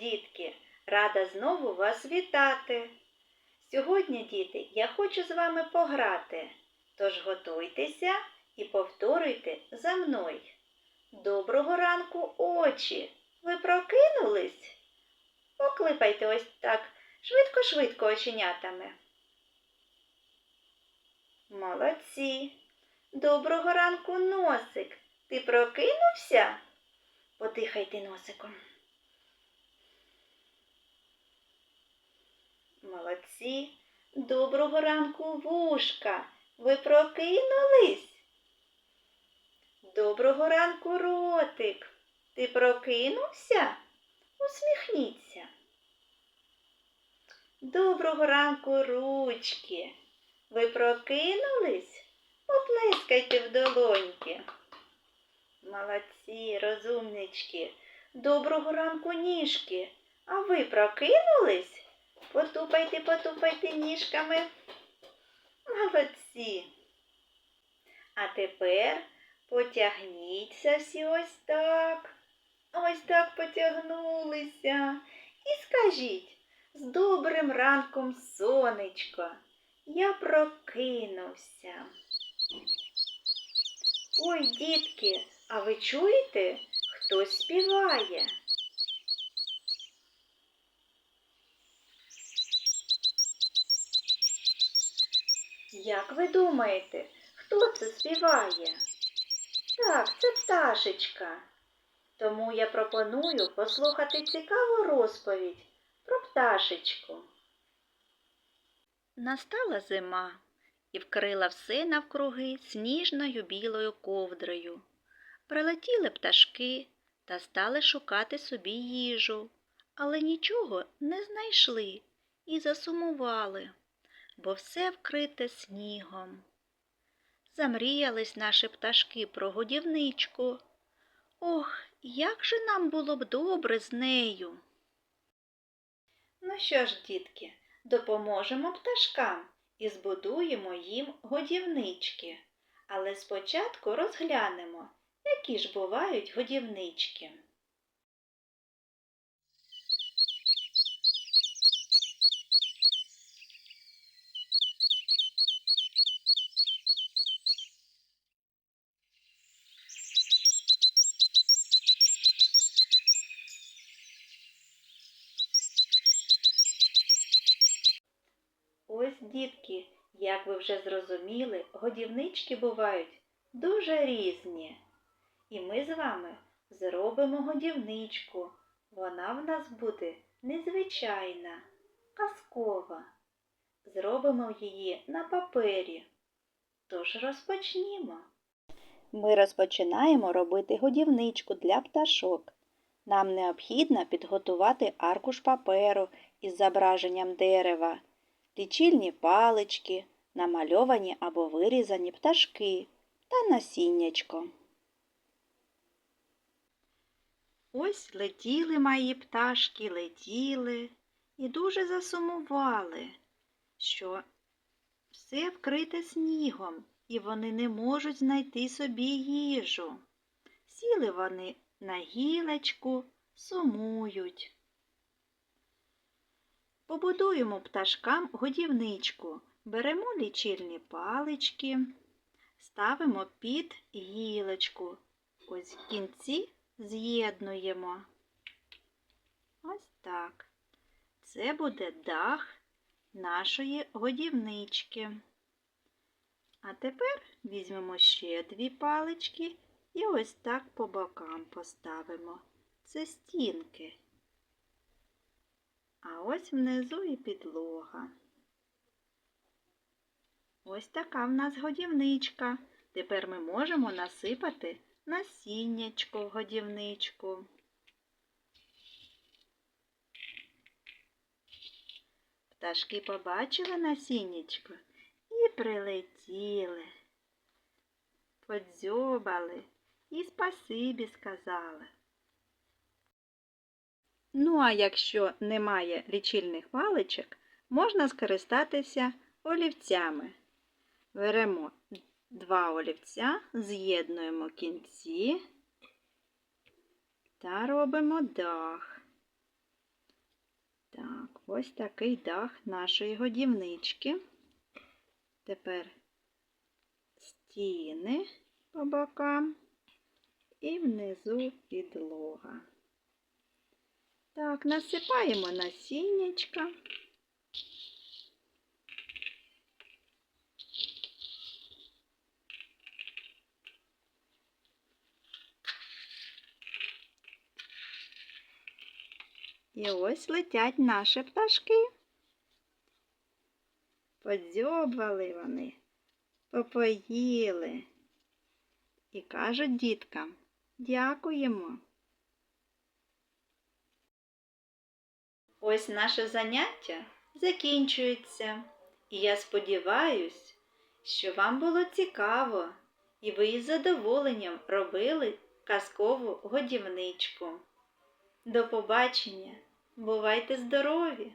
Дітки, рада знову вас вітати. Сьогодні, діти, я хочу з вами пограти. Тож готуйтеся і повторюйте за мною. Доброго ранку, очі! Ви прокинулись? Поклипайте ось так швидко-швидко оченятами. Молодці. Доброго ранку, носик. Ти прокинувся? Подихайте носиком. Молодці. Доброго ранку, вушка. Ви прокинулись? Доброго ранку, ротик. Ти прокинувся? Усміхніться. Доброго ранку, ручки. Ви прокинулись? Поплескайте в долоньки. Молодці, розумнички. Доброго ранку, ніжки. А ви прокинулись? Потупайте, потупайте ніжками. Молодці. А тепер потягніться всі ось так. Ось так потягнулися. І скажіть, з добрим ранком, сонечко, я прокинувся. Ой, дітки, а ви чуєте, хтось співає? Як ви думаєте, хто це співає? Так, це пташечка. Тому я пропоную послухати цікаву розповідь про пташечку. Настала зима і вкрила все навкруги сніжною білою ковдрою. Прилетіли пташки та стали шукати собі їжу, але нічого не знайшли і засумували, бо все вкрите снігом. Замріялись наші пташки про годівничку. Ох, як же нам було б добре з нею. Ну що ж, дітки, допоможемо пташкам і збудуємо їм годівнички. Але спочатку розглянемо, які ж бувають годівнички. Ось, дітки, як ви вже зрозуміли, годівнички бувають дуже різні. І ми з вами зробимо годівничку. Вона в нас буде незвичайна, казкова. Зробимо її на папері. Тож розпочнімо. Ми розпочинаємо робити годівничку для пташок. Нам необхідно підготувати аркуш паперу із зображенням дерева лічильні палички, намальовані або вирізані пташки та насіннячко. Ось летіли мої пташки, летіли і дуже засумували, що все вкрите снігом, і вони не можуть знайти собі їжу. Сіли вони на гілечку, сумують. Побудуємо пташкам годівничку. Беремо лічильні палички, ставимо під гілочку. Ось в кінці з'єднуємо. Ось так. Це буде дах нашої годівнички. А тепер візьмемо ще дві палички і ось так по бокам поставимо. Це стінки. А ось внизу і підлога. Ось така в нас годівничка. Тепер ми можемо насипати насіннячко в годівничку. Пташки побачили насіннячко і прилетіли, подзьобали і спасибі сказали. Ну, а якщо немає лічильних паличок, можна скористатися олівцями. Беремо два олівця, з'єднуємо кінці та робимо дах. ось такий дах нашої годівнички. Тепер стіни по бокам і внизу підлога. Так, насипаємо насіннячка. І ось летять наші пташки. Подзьобали вони, попоїли і кажуть діткам дякуємо. Ось наше заняття закінчується, і я сподіваюсь, що вам було цікаво і ви із задоволенням робили казкову годівничку. До побачення! Бувайте здорові!